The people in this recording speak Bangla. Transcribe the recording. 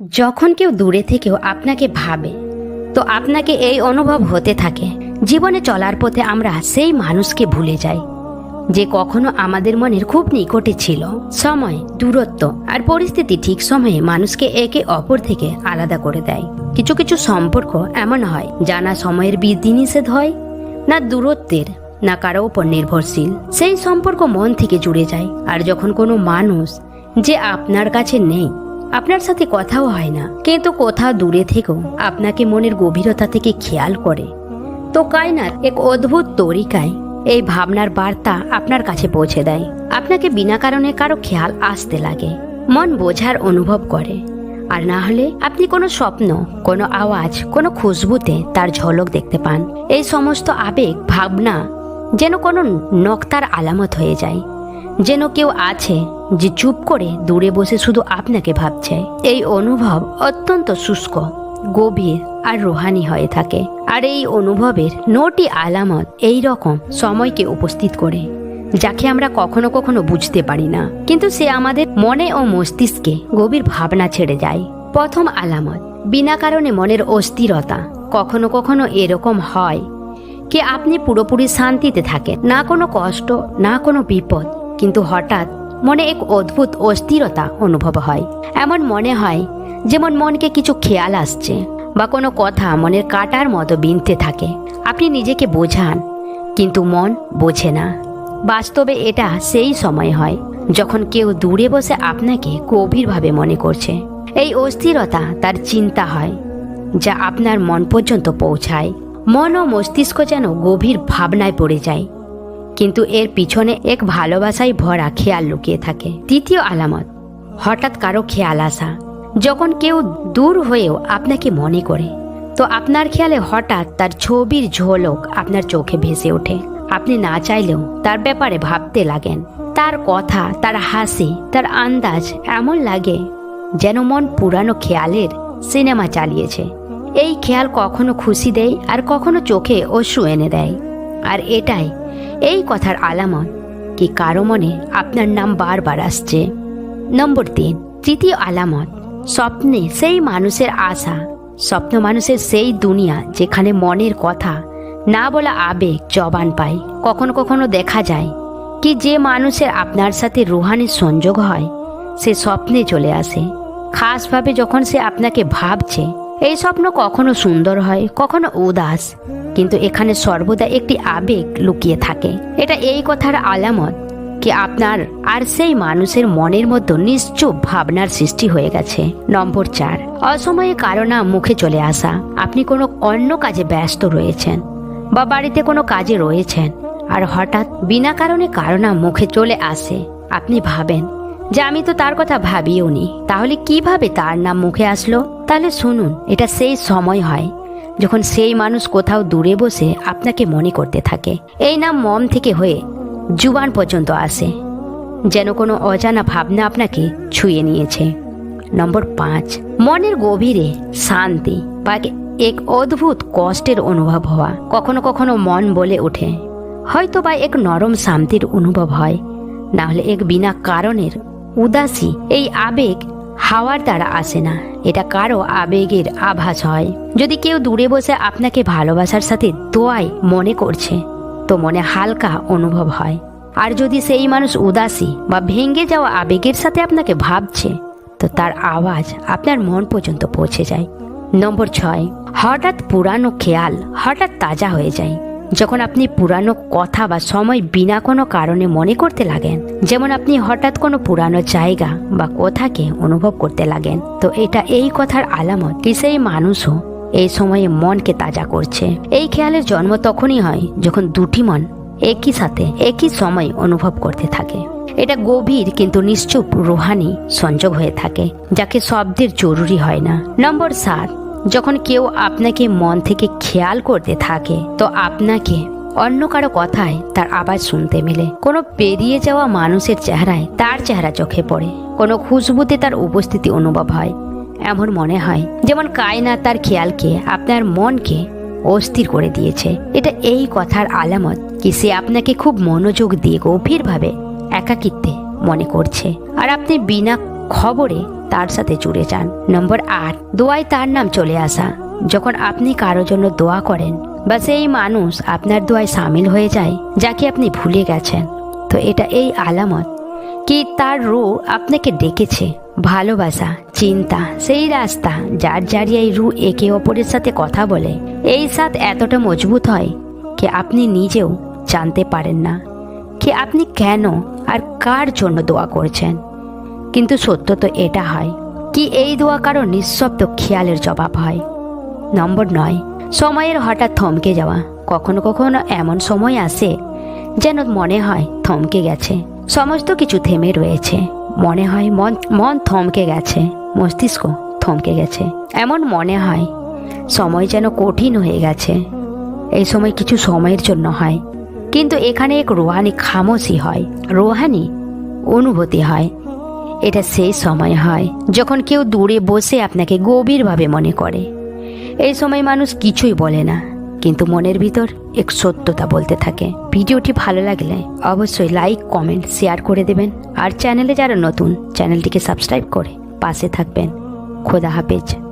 যখন কেউ দূরে থেকেও আপনাকে ভাবে, তো আপনাকে এই অনুভব হতে থাকে, জীবনে চলার পথে আমরা সেই মানুষকে ভুলে যাই, যে কখনো আমাদের মনের খুব নিকটে ছিল, সময়, দূরত্ব আর পরিস্থিতি ঠিক সময়ে মানুষকে একে অপর থেকে আলাদা করে দেয়। কিছু কিছু সম্পর্ক এমন হয় জানা সময়ের বিধিনিষেধ হয়, না দূরত্বের, না কারও উপর নির্ভরশীল। সেই সম্পর্ক মন থেকে জুড়ে যায়, আর যখন কোনো মানুষ যে আপনার কাছে নেই আপনার সাথে কথাও হয় না। কিন্তু কোথাও দূরে থেকেও আপনাকে মনের গভীরতা থেকে খেয়াল করে। তো কায়নার এক অদ্ভুত তরিকায় এই ভাবনার বার্তা আপনার কাছে পৌঁছে দেয়। আপনাকে বিনা কারণে কারও খেয়াল আসতে লাগে, মন বোঝার অনুভব করে। আর না হলে আপনি কোনো স্বপ্ন, কোনো আওয়াজ, কোনো খুশবুতে তার ঝলক দেখতে পান। এই সমস্ত আবেগ, ভাবনা যেন কোনো নক্তার আলামত হয়ে যায়। যেন কেউ আছে যে চুপ করে দূরে বসে শুধু আপনাকে ভাবছে। এই অনুভব অত্যন্ত শুষ্ক, গভীর আর রোহানি হয়ে থাকে। আর এই অনুভবের নটি আলামত এই রকম সময়কে উপস্থিত করে, যাকে আমরা কখনো কখনো বুঝতে পারি না। কিন্তু সে আমাদের মনে ও মস্তিষ্কে গভীর ভাবনা ছেড়ে যায়। প্রথম আলামত, বিনা কারণে মনের অস্থিরতা কখনো কখনো এরকম হয়, কি আপনি পুরোপুরি শান্তিতে থাকেন। না কোনো কষ্ট, না কোনো বিপদ কিন্তু হঠাৎ মনে এক অদ্ভুত অস্থিরতা অনুভব হয়। এমন মনে হয় যেমন মনকে কিছু খেয়াল আসছে বা কোনো কথা মনের কাটার মতো বিনতে থাকে। আপনি নিজেকে বোঝান, কিন্তু মন বোঝে না। বাস্তবে এটা সেই সময় হয় যখন কেউ দূরে বসে আপনাকে গভীরভাবে মনে করছে। এই অস্থিরতা তার চিন্তা হয়, যা আপনার মন পর্যন্ত পৌঁছায়। মন ও মস্তিষ্ক যেন গভীর ভাবনায় পড়ে যায়। কিন্তু এর পিছনে এক ভালোবাসায় ভরা খেয়াল লুকিয়ে থাকে। তৃতীয় আলামত, হঠাৎ কারও খেয়াল আসা। যখন কেউ দূর হয়েও আপনাকে মনে করে, তো আপনার খেয়ালে হঠাৎ তার ছবির ঝলক আপনার চোখে ভেসে ওঠে। আপনি না চাইলেও তার ব্যাপারে ভাবতে লাগেন। তার কথা, তার হাসি, তার আন্দাজ এমন লাগে যেন মন পুরানো খেয়ালের সিনেমা চালিয়েছে। এই খেয়াল কখনো খুশি দেয় আর কখনো চোখে অশ্রু এনে দেয়। আর এটাই, এই কথার আলামত কি কারও মনে আপনার নাম বারবার আসছে? নম্বর তিন, তৃতীয় আলামত, স্বপ্নে সেই মানুষের আশা, স্বপ্ন মানুষের সেই দুনিয়া যেখানে মনের কথা, না বলা আবেগ জবান পায়, কখনো কখনো দেখা যায় কি যে মানুষের আপনার সাথে রুহানি সংযোগ হয়, সে স্বপ্নে চলে আসে। খাসভাবে যখন সে আপনাকে ভাবছে এই স্বপ্ন কখনো সুন্দর হয়, কখনো উদাস। কিন্তু এখানে সর্বদা একটি আবেগ লুকিয়ে থাকে। এটা এই কথার আলামত কি আপনার আর সেই মানুষের মনের মধ্যে নিশ্চুপ ভাবনার সৃষ্টি হয়ে গেছে। নম্বর চার, অসময়ে কারণা মুখে চলে আসা। আপনি কোনো অন্য কাজে ব্যস্ত রয়েছেন বা বাড়িতে কোনো কাজে রয়েছেন আর হঠাৎ বিনা কারণে কারণা মুখে চলে আসে। আপনি ভাবেন যে আমি তো তার কথা ভাবিও নি তাহলে কীভাবে তার নাম মুখে আসলো? তাহলে শুনুন, এটা সেই সময় হয় যখন সেই মানুষ কোথাও দূরে বসে আপনাকে মনে করতে থাকে। এই নাম মম থেকে হয়ে জুবান পর্যন্ত আসে, যেন কোনো অজানা ভাবনা আপনাকে ছুঁয়ে নিয়েছে। নম্বর পাঁচ, মনের গভীরে শান্তি বা এক অদ্ভুত কষ্টের অনুভব হওয়া কখনো কখনো মন বলে ওঠে। হয়তো বা এক নরম শান্তির অনুভব হয়, না হলে এক বিনা কারণের উদাসী এই আবেগ হাওয়ার দ্বারা আসে না। এটা কারও আবেগের আভাস হয়। যদি কেউ দূরে বসে আপনাকে ভালোবাসার সাথে দোয়ায় মনে করছে, তো মনে হালকা অনুভব হয়। আর যদি সেই মানুষ উদাসী বা ভেঙে যাওয়া আবেগের সাথে আপনাকে ভাবছে, তো তার আওয়াজ আপনার মন পর্যন্ত পৌঁছে যায়। নম্বর ছয়, হঠাৎ পুরানো খেয়াল, হঠাৎ তাজা হয়ে যায়। যখন আপনি পুরানো কথা বা সময় বিনা কোনো কারণে মনে করতে লাগেন, যেমন আপনি হঠাৎ কোনো পুরানো জায়গা বা কথাকে অনুভব করতে লাগেন, তো এটা এই কথার আলামত কি সেই মানুষও এই সময়ে মনকে তাজা করছে। এই খেয়ালের জন্ম তখনই হয় যখন দুটি মন একই সাথে, একই সময় অনুভব করতে থাকে। এটা গভীর কিন্তু নিশ্চুপ রুহানি সংযোগ হয়ে থাকে, যাকে শব্দের জরুরি হয় না। নম্বর সাত যখন কেউ আপনাকে মন থেকে খেয়াল করতে থাকে, তো আপনাকে অন্য কারও কথায় তার আওয়াজ শুনতে মেলে। কোনো পেরিয়ে যাওয়া মানুষের চেহারায় তার চেহারা চোখে পড়ে। কোনো খুশবুতে তার উপস্থিতি অনুভব হয়। এমন মনে হয় যেমন কায়না তার খেয়ালকে, আপনার মনকে অস্থির করে দিয়েছে। এটা এই কথার আলামত কি সে আপনাকে খুব মনোযোগ দিয়ে গভীরভাবে একাকিত্বে মনে করছে। আর আপনি বিনা খবরে তার সাথে জুড়ে যান। নম্বর আট, দোয়ায় তার নাম চলে আসা। যখন আপনি কারোর জন্য দোয়া করেন, বা সেই মানুষ আপনার দোয়ায় সামিল হয়ে যায়, যাকে আপনি ভুলে গেছেন, তো এটা এই আলামত কি তার রু আপনাকে ডেকেছে। ভালোবাসা, চিন্তা, সেই রাস্তা যার জারিয়ে এই রু একে অপরের সাথে কথা বলে। এই সাথ এতটা মজবুত হয় কি আপনি নিজেও জানতে পারেন না। কি আপনি কেন আর কার জন্য দোয়া করছেন? কিন্তু সত্য তো এটা হয় কি এই দোয়া কারও নিঃশব্দ খেয়ালের জবাব হয়। নম্বর নয়, সময়ের হঠাৎ থমকে যাওয়া। কখনো কখনো এমন সময় আসে যেন মনে হয় থমকে গেছে। সমস্ত কিছু থেমে রয়েছে। মনে হয় মন মন থমকে গেছে। মস্তিষ্ক থমকে গেছে। এমন মনে হয় সময় যেন কঠিন হয়ে গেছে। এই সময় কিছু সময়ের জন্য হয়। কিন্তু এখানে এক রোহানি খামোশি হয়। রোহানি অনুভূতি হয়। এটা সেই সময় হয় যখন কেউ দূরে বসে আপনাকে গভীরভাবে মনে করে। এই সময় মানুষ কিছুই বলে না, কিন্তু মনের ভিতর এক সত্যতা বলতে থাকে। ভিডিওটি ভালো লাগলে অবশ্যই লাইক, কমেন্ট, শেয়ার করে দেবেন। আর চ্যানেলে যারা নতুন, চ্যানেলটিকে সাবস্ক্রাইব করে পাশে থাকবেন। খোদা হাফেজ।